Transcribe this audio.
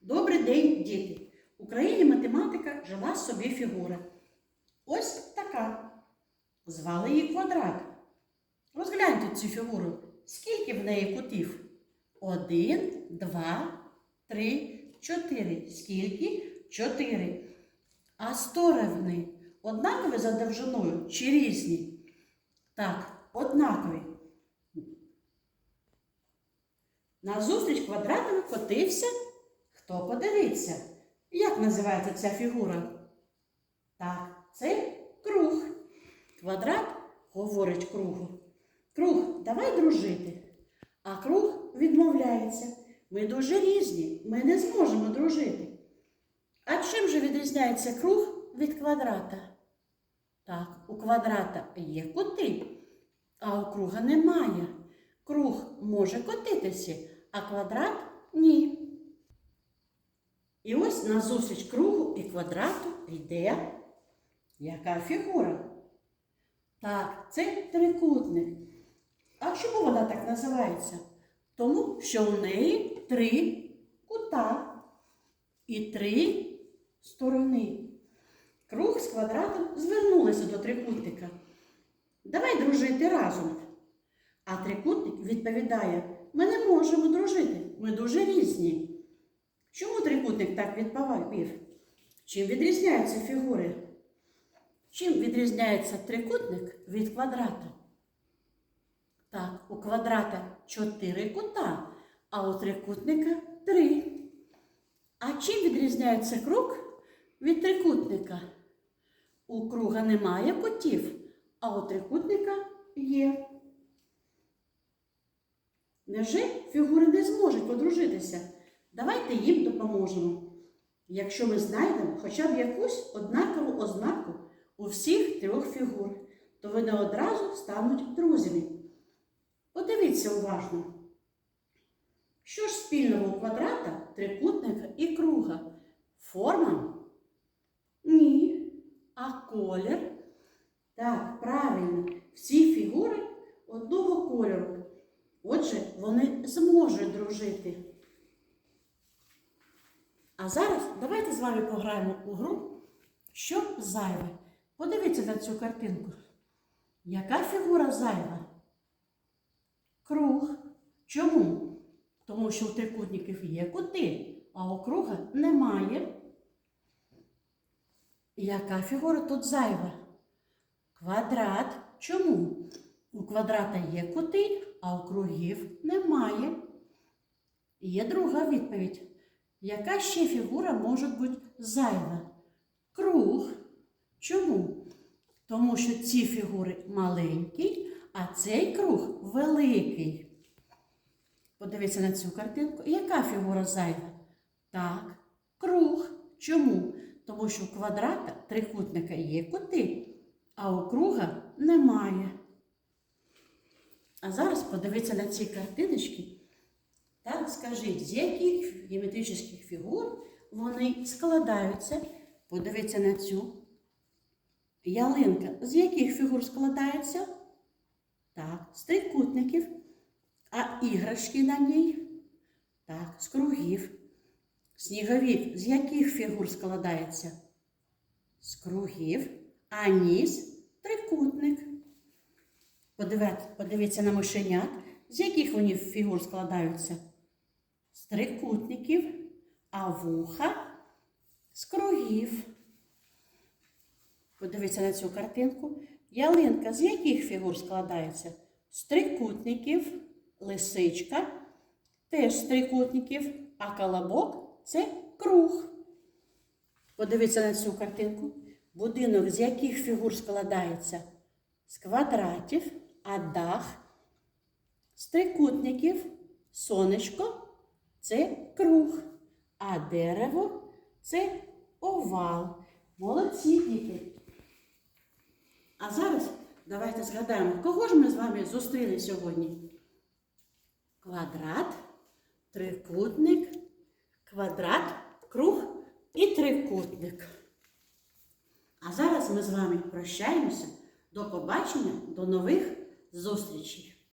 Добрий день, діти! В Україні математика жила собі фігура. Ось така. Звали її квадрат. Розгляньте цю фігуру. Скільки в неї кутів? Один, два, три, чотири. Скільки? Чотири. А сторони однакові за довжиною чи різні? Так, однакові. Назустріч квадратові котився. Хто подивиться? Як називається ця фігура? Так, це круг. Квадрат говорить кругу. Круг, давай дружити. А круг відмовляється. Ми дуже різні, ми не зможемо дружити. А чим же відрізняється круг від квадрата? Так, у квадрата є кути, а у круга немає. Круг може котитися, а квадрат ні. І ось назустріч кругу і квадрату йде яка фігура? Так, це трикутник. А чому вона так називається? Тому що у неї три кута і три сторони. Круг з квадратом звернулися до трикутника. Давай дружити разом. А трикутник відповідає: ми не можемо дружити, ми дуже різні. Чому трикутник так відповів? Чим відрізняються фігури? Чим відрізняється трикутник від квадрата? Так, у квадрата чотири кута, а у трикутника три. А чим відрізняється круг від трикутника? У круга немає кутів, а у трикутника є. Невже фігури не зможуть подружитися? Давайте їм допоможемо. Якщо ми знайдемо хоча б якусь однакову ознаку у всіх трьох фігур, то вони одразу стануть друзями. Подивіться уважно. Що ж спільного квадрата, трикутника і круга? Форма? Ні. А колір? Так, правильно, всі фігури одного кольору. Отже, вони зможуть дружити. А зараз давайте з вами пограємо у гру, що зайве. Подивіться на цю картинку. Яка фігура зайва? Круг. Чому? Тому що у трикутників є кути, а у круга немає. Яка фігура тут зайва? Квадрат. Чому? У квадрата є кути, а у кругів немає. Є друга відповідь. Яка ще фігура може бути зайва? Круг. Чому? Тому що ці фігури маленькі, а цей круг великий. Подивіться на цю картинку. Яка фігура зайва? Так, круг. Чому? Тому що у квадрата трикутника є кути, а у круга немає. А зараз подивіться на ці картиночки. Так, скажіть, з яких геометричних фігур вони складаються? Подивіться на цю. Ялинка з яких фігур складається? Так, з трикутників. А іграшки на ній? Так, з кругів. Сніговік з яких фігур складається? З кругів. А ніс трикутник. Подивіться, на мишенят. З яких вони фігур складаються? Трикутників, а вуха з кругів. Подивіться на цю картинку. Ялинка з яких фігур складається? З трикутників, лисичка, теж з трикутників, а колобок це круг. Подивіться на цю картинку. Будинок з яких фігур складається? З квадратів, а дах з трикутників, сонечко це круг, а дерево це овал. Молодці діти. А зараз давайте згадаємо, кого ж ми з вами зустріли сьогодні? Квадрат, трикутник, квадрат, круг і трикутник. А зараз ми з вами прощаємося. До побачення, до нових зустрічей!